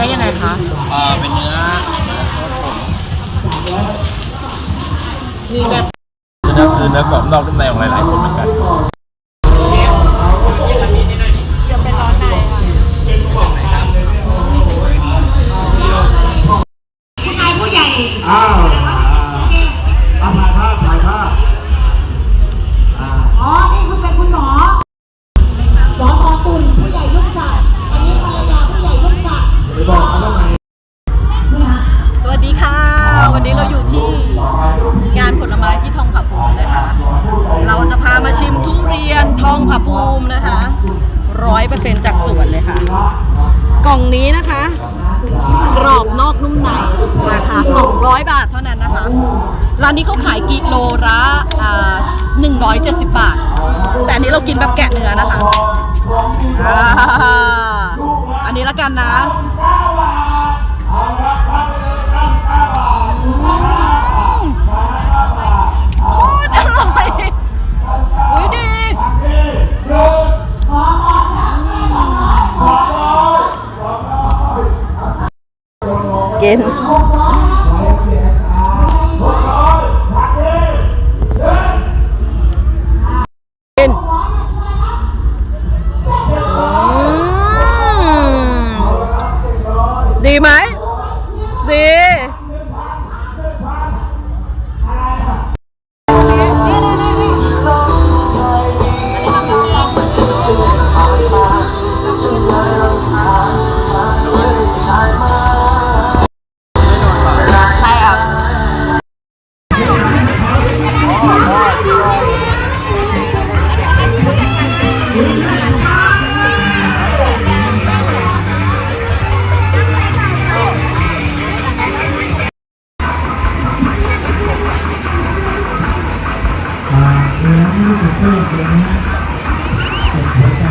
นอันนี้เป็นเนื้อยังไงคะเอ่อเป็นเนื้อมีแบบเนื้อคือเนื้อกรอบนอกนุ่มในของหลายๆคนเหมือนกัน เปอร์เซ็นจากสวนเลยค่ะ กล่องนี้นะคะ กรอบนอกนุ่มในราคา200 บาทเท่านั้นนะคะ ร้านนี้เขาขายกิโลละอ่า170บาท แต่อันนี้เรากินแบบแกะเนื้อนะคะอ,อันนี้ละกันนะ กินกินอืมดีไหม ดี แล้วไม่ได้เสียงเสียงหัวใจ